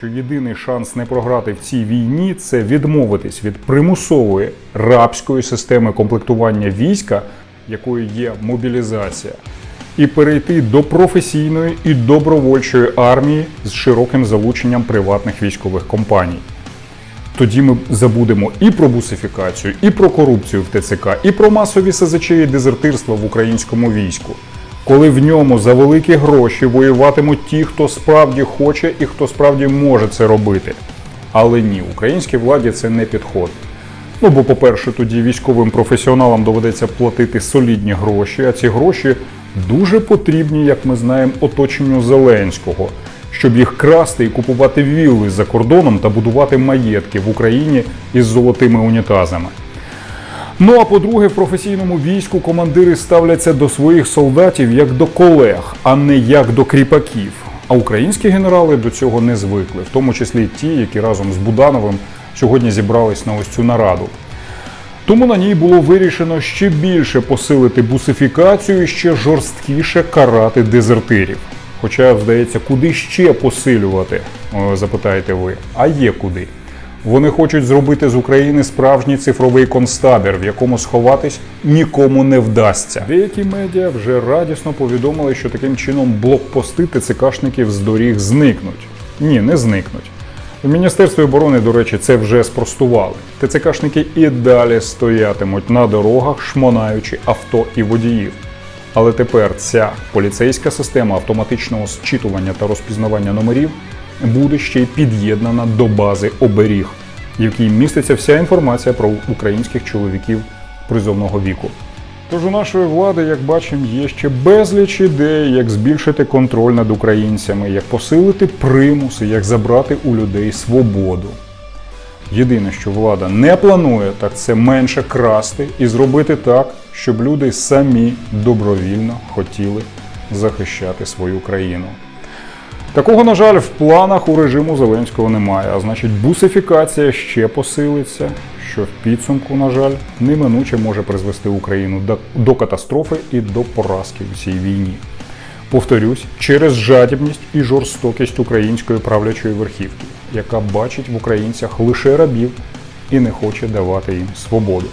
що єдиний шанс не програти в цій війні це відмовитись від примусової рабської системи комплектування війська, якою є мобілізація, і перейти до професійної і добровольчої армії з широким залученням приватних військових компаній. Тоді ми забудемо і про бусифікацію, і про корупцію в ТЦК, і про масові СЗЧ і дезертирство в українському війську. Коли в ньому за великі гроші воюватимуть ті, хто справді хоче і хто справді може це робити. Але ні, українській владі це не підходить. Ну бо, по-перше, тоді військовим професіоналам доведеться платити солідні гроші, а ці гроші дуже потрібні, як ми знаємо, оточенню Зеленського, щоб їх красти і купувати вілли за кордоном та будувати маєтки в Україні із золотими унітазами. Ну а по-друге, в професійному війську командири ставляться до своїх солдатів як до колег, а не як до кріпаків. А українські генерали до цього не звикли, в тому числі ті, які разом з Будановим сьогодні зібрались на ось цю нараду. Тому на ній було вирішено ще більше посилити бусифікацію і ще жорсткіше карати дезертирів. Хоча, здається, куди ще посилювати, запитаєте ви. А є куди. Вони хочуть зробити з України справжній цифровий концтабір, в якому сховатись нікому не вдасться. Деякі медіа вже радісно повідомили, що таким чином блокпости ТЦКшників з доріг зникнуть. Ні, не зникнуть. В Міністерстві оборони, до речі, це вже спростували. ТЦКшники і далі стоятимуть на дорогах, шмонаючи авто і водіїв. Але тепер ця поліцейська система автоматичного зчитування та розпізнавання номерів буде ще й під'єднана до бази оберіг, в якій міститься вся інформація про українських чоловіків призовного віку. Тож у нашої влади, як бачимо, є ще безліч ідей, як збільшити контроль над українцями, як посилити примуси, як забрати у людей свободу. Єдине, що влада не планує, так це менше красти і зробити так, щоб люди самі добровільно хотіли захищати свою країну. Такого, на жаль, в планах у режиму Зеленського немає, а значить, бусифікація ще посилиться, що в підсумку, на жаль, неминуче може призвести Україну до, до катастрофи і до поразки у цій війні. Повторюсь, через жадібність і жорстокість української правлячої верхівки, яка бачить в українцях лише рабів і не хоче давати їм свободу.